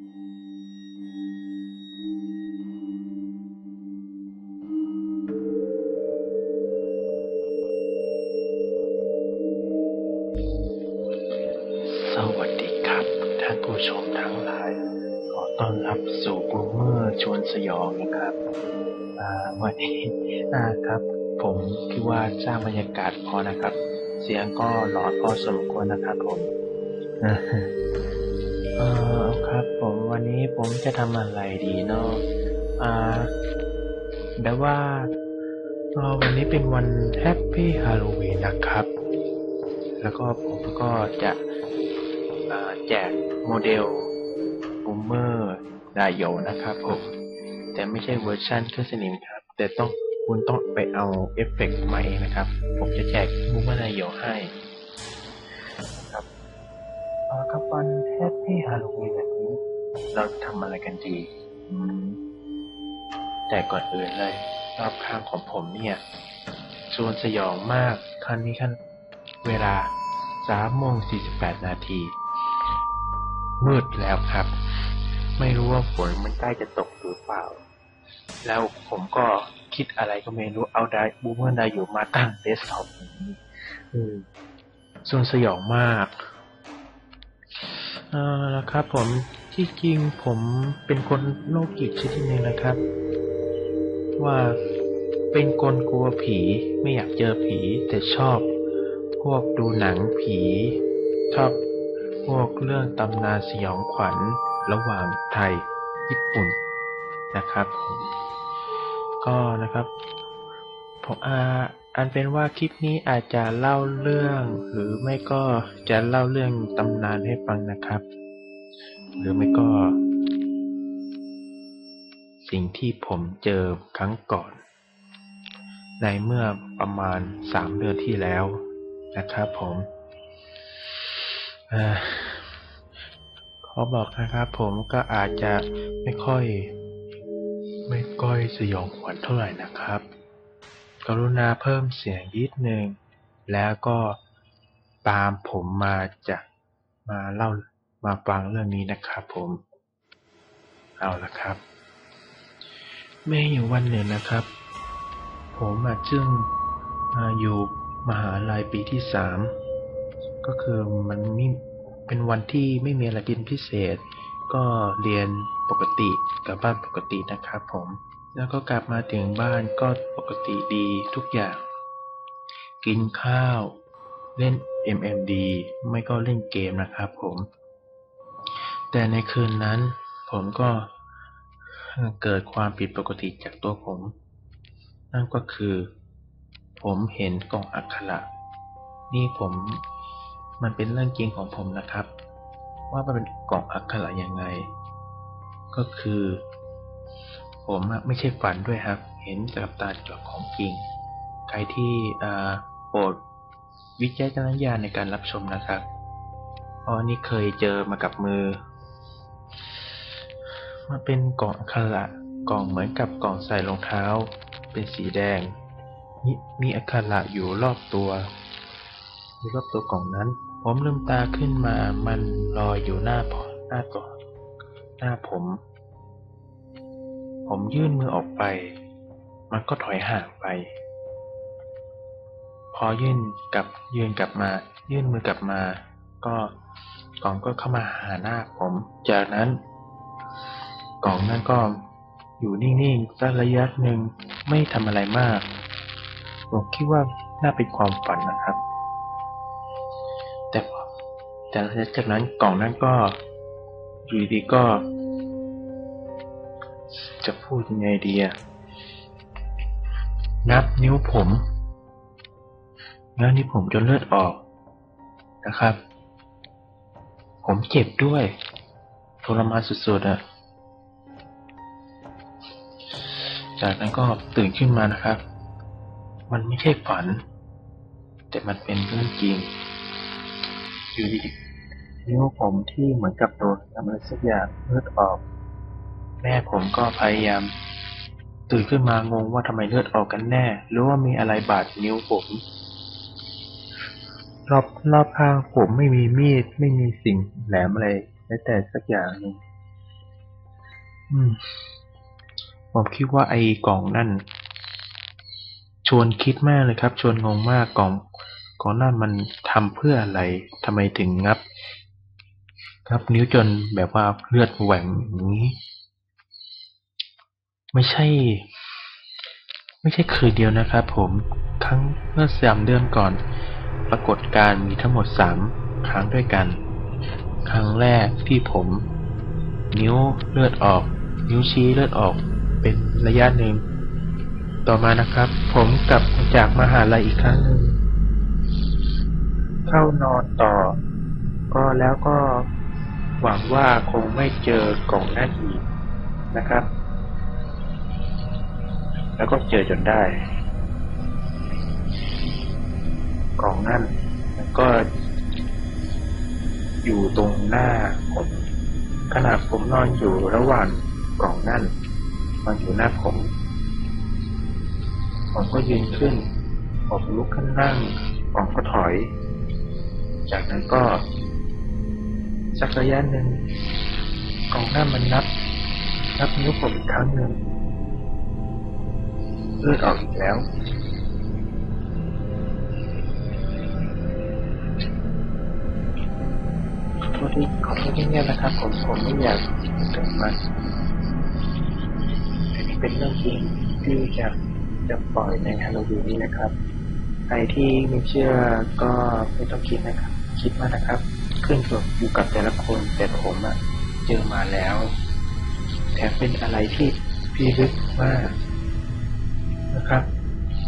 สวัสดีครับท่านผู้ชมทั้งหลาย ขอต้อนรับสู่บูมเมอร์ชวนสยองนะครับวันนี้อ่าครับ ผมคิดว่าสร้างบรรยากาศพอนะครับ เสียงก็หลอนพอสมควรนะครับผม อ่าเออครับ ผมวันนี้ผมจะทำอะไรดีเนาะอ่าแบบว่าวันนี้เป็นวันแฮปปี้ฮาโลวีนนะครับ แล้วก็ผมก็จะแจกโมเดลบูมเมอร์ดายโยนะครับผม แต่ไม่ใช่เวอร์ชันเครื่องสนิมครับ แต่ต้องคุณต้องไปเอาเอฟเฟกต์มาเองนะครับ ผมจะแจกบูมเมอร์ดายโยให้ เอาละครับวันแฮปปี้ฮาโลวีนแบบนี้ เราทำอะไรกันดีแต่ก่อนอื่นเลย รอบข้างของผมเนี่ยชวนสยองมากคันนี้คันเวลา3โมง48นาที มืดแล้วครับ ไม่รู้ว่าฝนมันใกล้จะตกหรือเปล่า แล้วผมก็คิดอะไรก็ไม่รู้เอาได้บูมเมอร์ได้อยู่มาตั้งเดสก์ท็อปนี้ส่วนสยองมาก เอ่าละครับผมที่จริงผมเป็นคนโรคจิตชนิดหนึงนะครับ ว่าเป็นคนกลัวผีไม่อยากเจอผี แต่ชอบ พวกดูหนังผี ชอบพวกเรื่องตำนานสยองขวัญระหว่างไทยญี่ปุ่นนะครับผมก็นะครับผมอา อันเป็นว่าคลิปนี้อาจจะเล่าเรื่อง หรือไม่ก็จะเล่าเรื่องตำนานให้ฟังนะครับ หรือไม่ก็ สิ่งที่ผมเจอครั้งก่อน ในเมื่อประมาณสามเดือนที่แล้วนะครับผมเอ่อขอบอกนะครับผมก็อาจจะไม่ค่อย ไม่ก้อยสยองขวัญเท่าไหร่นะครับ รุณาเพิ่มเสียงยิดหนึ่งแล้วก็ตามผมมาจะมาเล่ามาฟังเรื่องนี้นะครับผม เอาละครับเมื่ออยู่วันหนึ่งนะครับ ผมอะจึงอ่าอยู่มหาลัยปีที่สามก็คือมันไม่เป็นวันที่ไม่มีอะไรเป็นพิเศษ ก็เรียนปกติกลับบ้านปกตินะครับผม แล้วก็กลับมาถึงบ้านก็ปกติดีทุกอย่าง กินข้าว เล่น MMD ไม่ก็เล่นเกมนะครับผม แต่ในคืนนั้นผมก็เกิดความผิดปกติจากตัวผม นั่นก็คือ ผมเห็นกล่องอักขระ นี่ผมมันเป็นเรื่องจริงของผมนะครับ ว่ามันเป็นกล่องอักขระยังไง ก็คือ ผมไม่ใช่ฝันด้วยครับ เห็นกับตาจอของจริง ใครที่โปรดวิจารณญาในการรับชมนะครับเพราะอันนี่เคยเจอมากับมือ มันเป็นกล่องอักขระกล่องเหมือนกับกล่องใส่รองเท้า เป็นสีแดงมีมีอักขระอยู่รอบตัวอยู่รอบตัวกล่องนั้น ผมลืมตาขึ้นมา มันลอยอยู่หน้าพอหน้าก่อหน้าผม ผมยื่นมือออกไป มันก็ถอยห่างไป พอยื่นกลับยืนกลับมา ยื่นมือกลับมา ก็กล่องก็เข้ามาหาหน้าผม จากนั้น กล่องนั้นก็อยู่นิ่งๆสักระยะหนึ่งไม่ทำอะไรมาก ผมคิดว่าน่าเป็นความฝันนะครับ แต่แต่หลังจากนั้นกล่องนั้นก็อยู่ดีก็ จะพูดยังไงดีอะนับนิ้วผมนับนิ้วผมจนเลือดออกนะครับ ผมเจ็บด้วยทรมานสุดๆอะจากนั้นก็ตื่นขึ้นมานะครับ มันไม่ใช่ฝัน แต่มันเป็นเรื่องจริง อยู่ดีนิ้วผมที่เหมือนกับโดนทำอะไรสักอย่างเลือดออก แม่ผมก็พยายาม ตื่นขึ้นมางงว่าทำไมเลือดออกกันแน่ หรือว่ามีอะไรบาดนิ้วผม รอบรอบข้างผมไม่มีมีด ไม่มีสิ่งแหลมอะไรแม้แต่สักอย่างหนึ่งอืมผมคิดว่าไอ้กล่องนั่น ชวนคิดมากเลยครับ ชวนงงมากกล่องกล่องนั่นมันทำเพื่ออะไรทำไมถึงงับ ครับนิ้วจนแบบว่าเลือดแหว่งอย่างนี้ ไม่ใช่ ไม่ใช่คืนเดียวนะครับผมครั้งเมื่อสามเดือนก่อน ปรากฏการมีทั้งหมดสามครั้งด้วยกัน ครั้งแรกที่ผม นิ้วเลือดออก นิ้วชี้เลือดออก เป็นระยะหนึ่ง ต่อมานะครับ ผมกลับจากมหาลัยอีกครั้งหนึ่งเข้านอนต่อ ก็แล้วก็หวังว่าคงไม่เจอกล่องนั่นอีกนะครับ แล้วก็เจอจนได้ กล่องนั่นก็อยู่ตรงหน้าผมขณะผมนอนอยู่ระหว่างกล่องนั่นมันอยู่หน้าผม ผมก็ยืนขึ้น ผมลุกขึ้นนั่งกล่องก็ถอย จากนั้นก็ สักระยะหนึ่งกล่องหน้ามันนับ นับนิ้วผมอีกครั้งหนึ่ง เลือดออกอีกแล้วขอโทษที่ขอโทษที่เงียบนะครับ ผมผมไม่อยากเกิดมันอันนี้เป็นเรื่องจริงที่จะจะปล่อยในฮาโลวีนนี้นะครับใครที่ไม่เชื่อก็ไม่ต้องคิดนะครับ คิดมานะครับ ขึ้นกับอยู่กับแต่ละคนแต่ผมอะเจอมาแล้วแถมเป็นอะไรที่พิลึกมาก นะครับ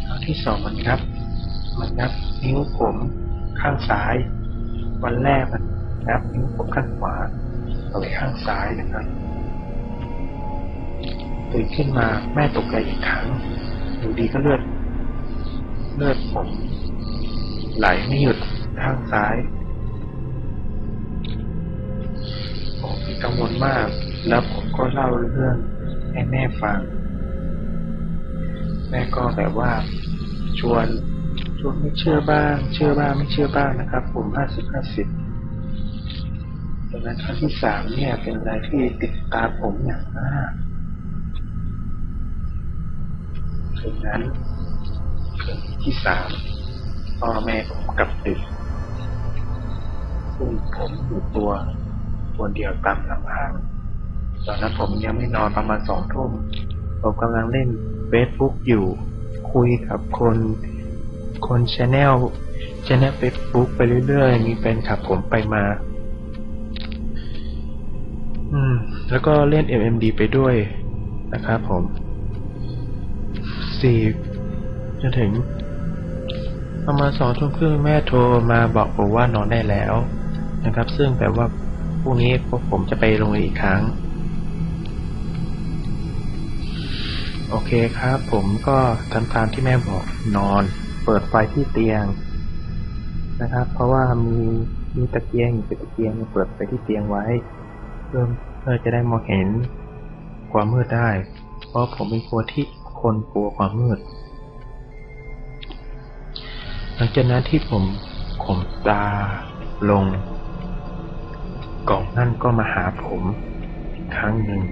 ครั้งที่สองมันงับ มันงับนิ้วผมข้างซ้าย วันแรกมันงับนิ้วผมข้างขวาเอาไว้ข้างซ้ายนะครับตื่นขึ้นมาแม่ตกใจอีกครั้งอยู่ดีก็เลือด เลือดผม ไหลไม่หยุดข้างซ้ายผมกังวลมาก แล้วผมก็เล่าเรื่องให้แม่ฟัง แม่ก็แบบว่าชวนชวนไม่เชื่อบ้าง เชื่อบ้างไม่เชื่อบ้างนะครับผมห้าสิบห้าสิบดังนั้นครั้งที่สามเนี่ยเป็นอะไรที่ติดตาผมอย่างมากคืนนั้นคืนที่สามพ่อแม่ผมกลับดึกซึ่งผมอยู่ตัวคนเดียวตามลำพังตอนนั้นผมยังไม่นอนประมาณสองทุ่มผมกำลังเล่น เฟซบุ๊กอยู่ คุยกับคนคนชแนลชแนลเฟซบุ๊กไปเรื่อยๆ มีเป็นขับผมไปมา อืม แล้วก็เล่น MMD ไปด้วยนะครับผมสี่จนถึง ประมาณสองทุ่มครึ่งแม่โทรมาบอกผมว่านอนได้แล้วนะครับ ซึ่งแปลว่าพรุ่งนี้พวกผมจะไปโรงเรียนอีกครั้ง โอเคครับ ผมก็ทำตามที่แม่บอกนอน เปิดไฟที่เตียงนะครับ เพราะว่ามีมีตะเกียงอยู่ตะเกียงเปิดไปที่เตียงไว้ เพื่อเพื่อจะได้มองเห็นความมืดได้ เพราะผมเป็นคนที่คนกลัวความมืด หลังจากนั้นที่ผมข่มตาลง กล่องนั่นก็มาหาผมอีกครั้งหนึ่ง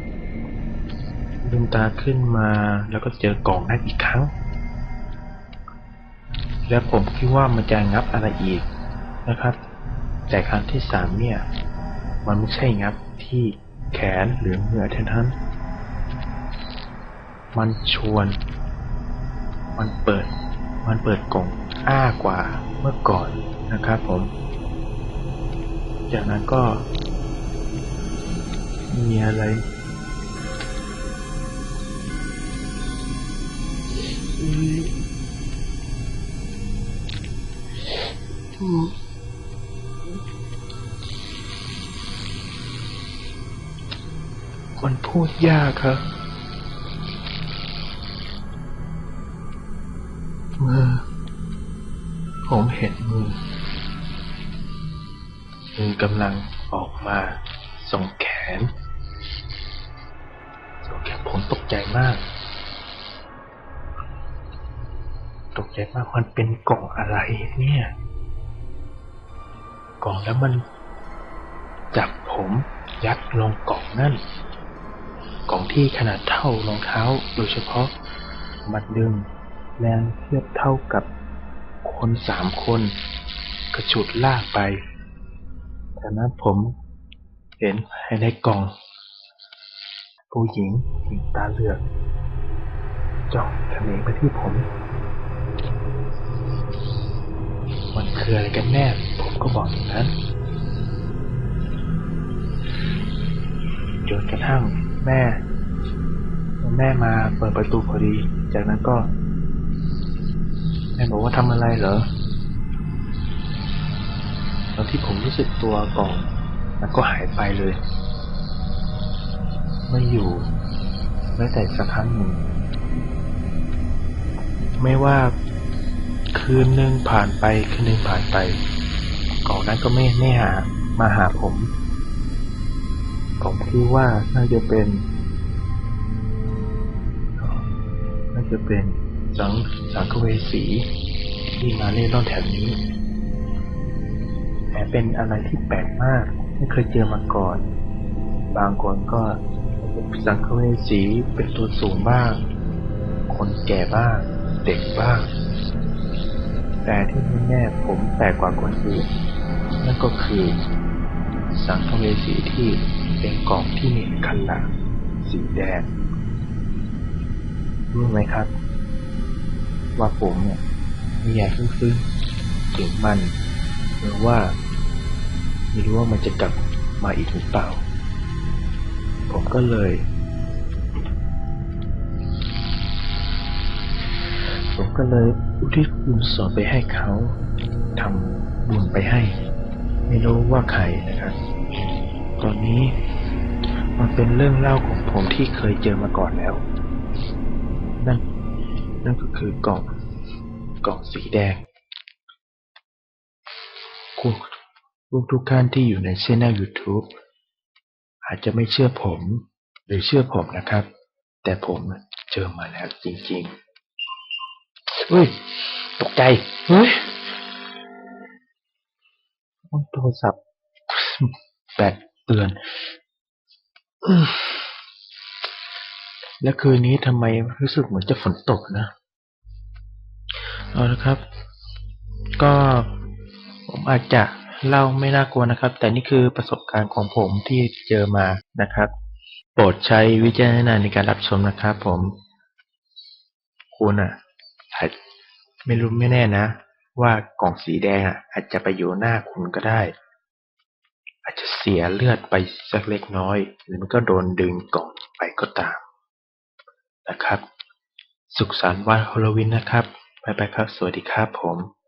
ลืมตาขึ้นมาแล้วก็เจอกล่องนั่นอีกครั้ง แล้วผมคิดว่ามันจะงับอะไรอีกนะครับ แต่ครั้งที่สามเนี่ย มันไม่ใช่งับที่แขนหรือมือเท่านั้น มันชวน มันเปิด มันเปิดกล่องอ้ากว่าเมื่อก่อนนะครับผม จากนั้นก็ มีอะไร คนพูดยากครับมือผมเห็นมือมือกำลังออกมาส่งแขนส่งแขนผมตกใจมาก ตก ใจมากมันเป็นกล่องอะไรเนี่ย กล่องแล้วมันจับผมยัดลงกล่องนั่น กล่องที่ขนาดเท่ารองเท้าโดยเฉพาะ มันดึงแรงเทียบเท่ากับคนสามคน กระฉุดลากไปจากนั้นผมเห็นภายในกล่อง ผู้หญิงหญิงตาเหลือกจ้องเขม็งไปที่ผม มันคืออะไรกันแน่ ผมก็บอกอย่างนั้น จนกระทั่งแม่ แม่มาเปิดประตูพอดี จากนั้นก็ แม่บอกว่าทำอะไรเหรอตอนที่ผมรู้สึกตัวก่อนมันก็หายไปเลย ไม่อยู่แม้แต่สักครั้งหนึ่งไม่ว่า คืนหนึ่งผ่านไปคืนหนึ่งผ่านไปก่องนั้นก็ไม่ไม่หามาหาผม ผมคิดว่าน่าจะเป็น น่าจะเป็นสังสังเวสีที่มาเล่นร่อนแถวนี้แต่เป็นอะไรที่แปลกมากไม่เคยเจอมาก่อน บางคนก็สังเวสีเป็นตัวสูงบ้าง คนแก่บ้าง เด็กบ้าง แต่ที่แน่ผมแปลกกว่าคนอื่นนั่นก็คือ สังเวสีที่เป็นกล่องที่มีคันหลังสีแดงรู้ไหมครับ ว่าผมเนี่ยม่อยากซึ้งๆถึงมันหรือว่าไม่รู้ว่ามันจะกลับมาอีกหรือเปล่า ผมก็เลย ผมก็เลยอุทิศบุญส่วนไปให้เขาทำบุญไปให้ ไม่รู้ว่าใครนะครับ ตอนนี้มันเป็นเรื่องเล่าของผมที่เคยเจอมาก่อนแล้ว นั่นนั่นก็คือกล่องกล่องสีแดงคุณลูกทุกท่านที่อยู่ในช่อง YouTube อาจจะไม่เชื่อผม หรือเชื่อผมนะครับ แต่ผมเจอมาแล้วจริงๆ เฮ้ย ตกใจเฮ้ยโทรศัพท์แบตเตือนอืมและคืนนี้ทำไมรู้สึกเหมือนจะฝนตกนะ เอาละครับ ก็ผมอาจจะเล่าไม่น่ากลัวนะครับ แต่นี่คือประสบการณ์ของผมที่เจอมานะครับ โปรดใช้วิจารณญาณในการรับชมนะครับผม คุณอะ อาจไม่รู้ไม่แน่นะ ว่ากล่องสีแดงอะ อาจจะไปอยู่หน้าคุณก็ได้ อาจจะเสียเลือดไปสักเล็กน้อย หรือมันก็โดนดึงกล่องไปก็ตาม นะครับ สุขสันต์วันฮอลลวีนนะครับ ไปไปครับ สวัสดีครับผม